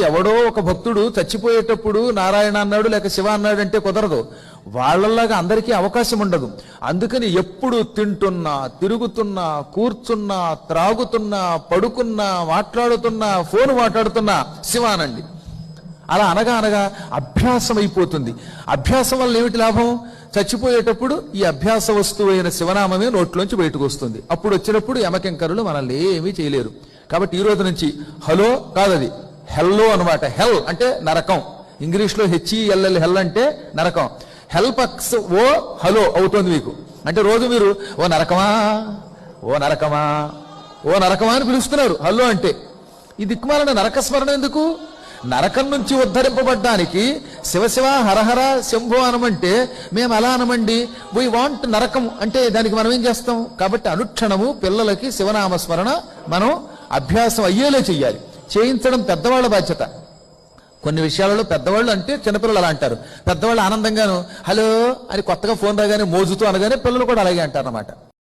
ఎవడో ఒక భక్తుడు చచ్చిపోయేటప్పుడు నారాయణ అన్నాడు లేక శివ అన్నాడు అంటే కుదరదు. వాళ్ళలాగా అందరికీ అవకాశం ఉండదు. అందుకని ఎప్పుడు తింటున్నా తిరుగుతున్నా కూర్చున్నా త్రాగుతున్నా పడుకున్నా మాట్లాడుతున్నా ఫోన్ మాట్లాడుతున్నా శివ అనండి అలా అనగా అనగా అభ్యాసం అయిపోతుంది అభ్యాసం వల్ల ఏమిటి లాభం? చచ్చిపోయేటప్పుడు ఈ అభ్యాస వస్తువు అయిన శివనామమే నోట్లోంచి బయటకు వస్తుంది. అప్పుడు వచ్చినప్పుడు యమకింకరులు మనల్ని ఏమీ చేయలేరు. కాబట్టి ఈ రోజు నుంచి హలో కాదది. హెల్లో అనమాట హెల్ అంటే నరకం. ఇంగ్లీష్లో హెచ్ఈఎల్ఎల్ హెల్ అంటే నరకం. హెల్ పక్స్ ఓ హలో అవుతుంది మీకు. అంటే రోజు మీరు ఓ నరకమా ఓ నరకమా ఓ నరకమా అని పిలుస్తున్నారు. హలో అంటే. ఈ దిక్కుమాలిన నరకస్మరణ ఎందుకు? నరకం నుంచి ఉద్ధరింపబడ్డానికి శివశివ హరహర శంభో అనమంటే మేము ఎలా అనమండి. వీ వాంట్ నరకం అంటే దానికి మనం ఏం చేస్తాం? కాబట్టి అనుక్షణము పిల్లలకి శివనామస్మరణ మనం అభ్యాసం అయ్యేలే చెయ్యాలి. చేయించడం పెద్దవాళ్ళ బాధ్యత. కొన్ని విషయాలలో పెద్దవాళ్ళు అంటే చిన్నపిల్లలు అలా అంటారు. పెద్దవాళ్ళు ఆనందంగాను హలో అని కొత్తగా ఫోన్ రాగానే మోజుతూ అనగానే పిల్లలు కూడా అలాగే అంటారు